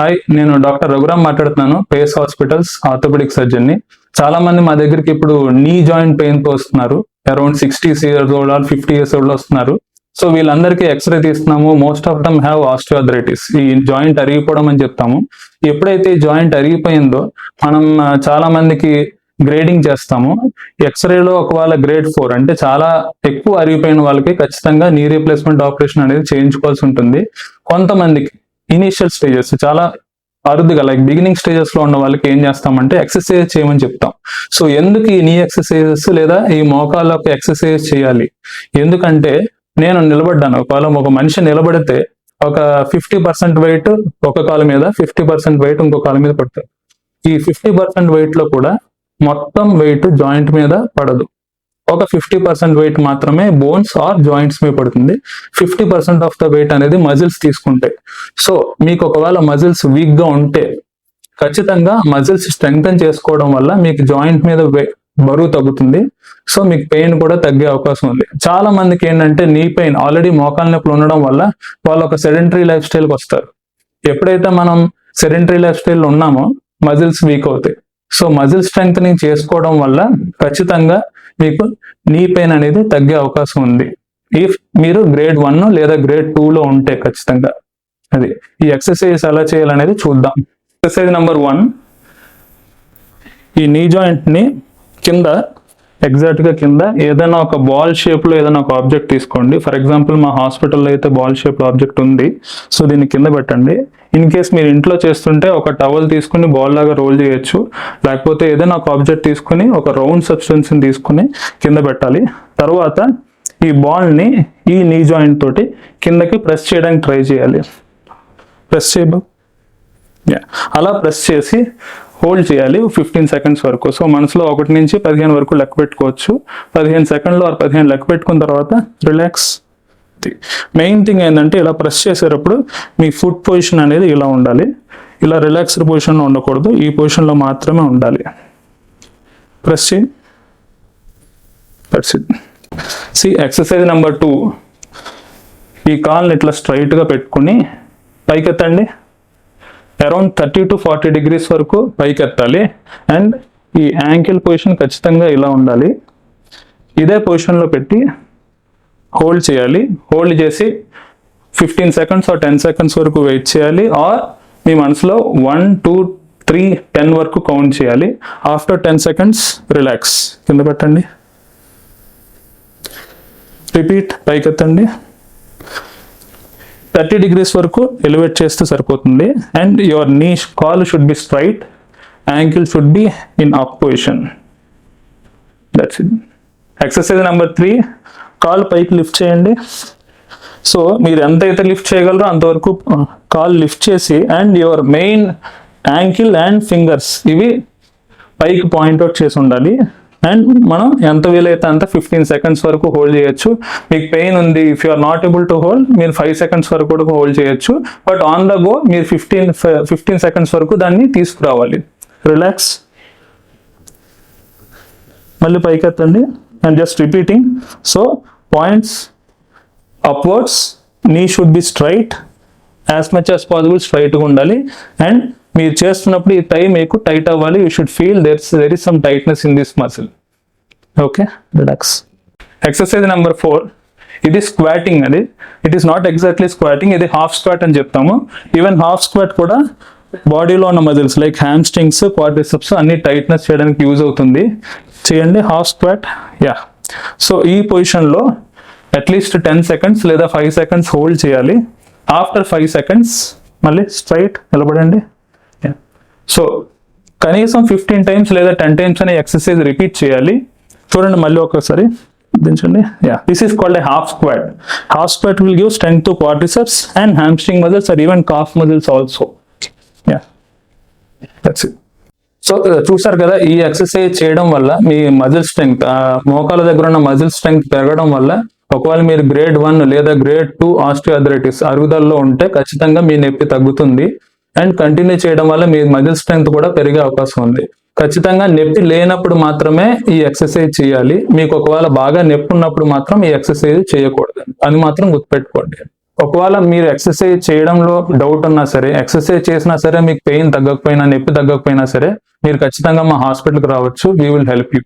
Hi నేను doctor Raghuram మాట్లాడుతున్నాను. Pace hospitals orthopaedic సర్జన్ని. చాలా మంది మా దగ్గరికి ఇప్పుడు నీ జాయింట్ పెయిన్తో వస్తున్నారు. Around sixties years old or fifty years old వస్తున్నారు. సో వీళ్ళందరికీ x ray తీస్తున్నాము. Most of them have osteoarthritis ఈ జాయింట్ అరిగిపోవడం అని చెప్తాము. ఎప్పుడైతే జాయింట్ అరిగిపోయిందో మనం చాలా మందికి గ్రేడింగ్ చేస్తాము. ఎక్స్రేలో ఒకవేళ గ్రేడ్ ఫోర్ అంటే చాలా ఎక్కువ అరిగిపోయిన వాళ్ళకి ఖచ్చితంగా నీ రీప్లేస్మెంట్ ఆపరేషన్ అనేది చేయించుకోవాల్సి ఉంటుంది. కొంతమందికి ఇనీషియల్ స్టేజెస్ చాలా అరుదుగా లైక్ బిగినింగ్ స్టేజెస్లో ఉన్న వాళ్ళకి ఏం చేస్తామంటే ఎక్సర్సైజ్ చేయమని చెప్తాం. సో ఎందుకు ఈ నీ ఎక్సర్సైజెస్ లేదా ఈ మోకాళ్ళకు ఎక్సర్సైజ్ చేయాలి? ఎందుకంటే నేను నిలబడ్డాను ఒకవేళ ఒక మనిషి నిలబడితే ఒక ఫిఫ్టీ పర్సెంట్ వెయిట్ ఒక కాలు మీద ఫిఫ్టీ పర్సెంట్ వెయిట్ ఇంకో కాలు మీద పడుతుంది. ఈ ఫిఫ్టీ పర్సెంట్ వెయిట్లో కూడా మొత్తం వెయిట్ జాయింట్ మీద పడదు. ఒక ఫిఫ్టీ పర్సెంట్ వెయిట్ మాత్రమే బోన్స్ ఆర్ జాయింట్స్ మీద పడుతుంది. Fifty percent of the weight అనేది మజిల్స్ తీసుకుంటాయి సో మీకు ఒకవేళ మజిల్స్ వీక్గా ఉంటే ఖచ్చితంగా మజిల్స్ స్ట్రెంగ్తన్ చేసుకోవడం వల్ల మీకు జాయింట్ మీద బరువు తగ్గుతుంది. సో మీకు పెయిన్ కూడా తగ్గే అవకాశం ఉంది. చాలా మందికి ఏంటంటే నీ పెయిన్ ఆల్రెడీ మోకాల నొప్పులు ఉండడం వల్ల వాళ్ళు ఒక సెడెంటరీ లైఫ్ స్టైల్కి వస్తారు. ఎప్పుడైతే మనం సెడెంటరీ లైఫ్ స్టైల్ ఉన్నామో మజిల్స్ వీక్ అవుతాయి. సో మజిల్ స్ట్రెంగ్త్నింగ్ చేసుకోవడం వల్ల ఖచ్చితంగా మీకు నీ పెయిన్ అనేది తగ్గే అవకాశం ఉంది. ఇఫ్ మీరు గ్రేడ్ వన్ లేదా గ్రేడ్ టూలో ఉంటే ఖచ్చితంగా. అది. ఈ ఎక్సర్సైజ్ ఎలా చేయాలనేది చూద్దాం. Exercise number one. ఈ నీ జాయింట్ని కింద ఎగ్జాక్ట్గా కింద ఏదైనా ఒక బాల్ షేప్లో ఏదైనా ఒక ఆబ్జెక్ట్ తీసుకోండి. ఫర్ ఎగ్జాంపుల్ మా హాస్పిటల్లో అయితే బాల్ షేప్లో ఆబ్జెక్ట్ ఉంది. సో దీన్ని కింద పెట్టండి. ఇన్ కేస్ మీరు ఇంట్లో చేస్తుంటే ఒక టవల్ తీసుకుని బాల్ లాగా రోల్ చేయొచ్చు. లేకపోతే ఏదైనా ఒక ఆబ్జెక్ట్ తీసుకుని ఒక రౌండ్ సబ్స్టెన్స్ తీసుకుని కింద పెట్టాలి. తర్వాత ఈ బాల్ని ఈ నీ జాయింట్ తోటి కిందకి ప్రెస్ చేయడానికి ట్రై చేయాలి. ప్రెస్ చేయబో? అలా ప్రెస్ చేసి హోల్డ్ చేయాలి ఫిఫ్టీన్ సెకండ్స్ వరకు. సో మనసులో ఒకటి నుంచి పదిహేను వరకు లెక్క పెట్టుకోవచ్చు. పదిహేను సెకండ్లు ఆరు పదిహేను లెక్క పెట్టుకున్న తర్వాత రిలాక్స్ మెయిన్ థింగ్ ఏంటంటే ఇలా ప్రెస్ చేసేటప్పుడు మీ ఫుట్ పొజిషన్ అనేది ఇలా ఉండాలి. ఇలా రిలాక్స్డ్ పొజిషన్లో ఉండకూడదు. ఈ పొజిషన్లో మాత్రమే ఉండాలి. ప్రెస్ చేయి సి ఎక్సర్సైజ్ నెంబర్ టూ ఈ కాల్ని ఇట్లా స్ట్రైట్గా పెట్టుకుని పైకెత్తండి. Around thirty to forty degrees వరకు పైకి ఎత్తాలి అండ్ ఈ యాంకిల్ పొజిషన్ ఖచ్చితంగా ఇలా ఉండాలి. ఇదే పొజిషన్లో పెట్టి హోల్డ్ చేయాలి. హోల్డ్ చేసి fifteen seconds or ten seconds వరకు వెయిట్ చేయాలి. ఆర్ మీ మనసులో వన్ టూ త్రీ టెన్ వరకు కౌంట్ చేయాలి. After ten seconds relax. కింద పెట్టండి. రిపీట్ పైకెత్తండి. థర్టీ డిగ్రీస్ వరకు ఎలివేట్ చేస్తే సరిపోతుంది. And your knee call should be straight ankle should be in up position that's it exercise number three call పైకి lift చేయండి. సో మీరు ఎంతైతే లిఫ్ట్ చేయగలరో అంతవరకు కాల్ లిఫ్ట్ చేసి and your main ankle and fingers ఇవి పైకి పాయింట్అవుట్ చేసి ఉండాలి. అండ్ మనం ఎంత వీలైతే అంత ఫిఫ్టీన్ సెకండ్స్ వరకు హోల్డ్ చేయొచ్చు. మీకు పెయిన్ ఉంది if you are not able to hold మీరు ఫైవ్ సెకండ్స్ వరకు కూడా హోల్డ్ చేయొచ్చు. బట్ ఆన్ ద గో మీరు ఫిఫ్టీన్ ఫిఫ్టీన్ సెకండ్స్ వరకు దాన్ని తీసుకురావాలి. రిలాక్స్ మళ్ళీ పైకి ఎత్తండి and just repeating so points upwards knee should be straight as much as possible స్ట్రైట్గా ఉండాలి. అండ్ మీరు చేస్తున్నప్పుడు ఈ టై మీకు టైట్ అవ్వాలి. You should feel there there is some tightness in this muscle okay relax exercise number four ఇది squatting అది. It is not exactly squatting ఇది హాఫ్ స్క్వాట్ అని చెప్తాము. ఈవెన్ హాఫ్ స్క్వాట్ కూడా బాడీలో ఉన్న muscles like hamstrings quadriceps అన్ని tightness చేయడానికి యూజ్ అవుతుంది. చేయండి హాఫ్ స్క్వాట్ యా సో ఈ పొజిషన్లో అట్లీస్ట్ టెన్ సెకండ్స్ లేదా ఫైవ్ సెకండ్స్ హోల్డ్ చేయాలి. ఆఫ్టర్ ఫైవ్ సెకండ్స్ మళ్ళీ స్ట్రైట్ నిలబడండి. సో కనీసం ఫిఫ్టీన్ టైమ్స్ లేదా టెన్ టైమ్స్ అనే ఎక్సర్సైజ్ రిపీట్ చేయాలి. చూడండి మళ్ళీ ఒకసారి. దించండి. Yeah this is called a half squat half squat will give strength to quadriceps and hamstring muscles or even calf muscles also yeah that's it so చూసారు కదా ఈ exercise చేయడం వల్ల మీ మజిల్ స్ట్రెంగ్త్ మోకాల దగ్గర ఉన్న మజిల్ స్ట్రెంగ్త్ పెరగడం వల్ల ఒకవేళ మీరు గ్రేడ్ వన్ లేదా గ్రేడ్ టూ ఆస్ట్రియాథరైటిస్ అరుగుదలలో ఉంటే ఖచ్చితంగా మీ నొప్పి తగ్గుతుంది. అండ్ కంటిన్యూ చేయడం వల్ల మీ మజిల్ స్ట్రెంగ్త్ కూడా పెరిగే అవకాశం ఉంది. ఖచ్చితంగా నొప్పి లేనప్పుడు మాత్రమే ఈ ఎక్సర్సైజ్ చేయాలి. మీకు ఒకవేళ బాగా నొప్పి ఉన్నప్పుడు మాత్రం ఈ ఎక్సర్సైజ్ చేయకూడదు. అది మాత్రం గుర్తుపెట్టుకోండి. ఒకవేళ మీరు ఎక్సర్సైజ్ చేయడంలో డౌట్ ఉన్నా సరే ఎక్సర్సైజ్ చేసినా సరే మీకు పెయిన్ తగ్గకపోయినా నొప్పి తగ్గకపోయినా సరే మీరు ఖచ్చితంగా మా హాస్పిటల్కి రావచ్చు. We will help you.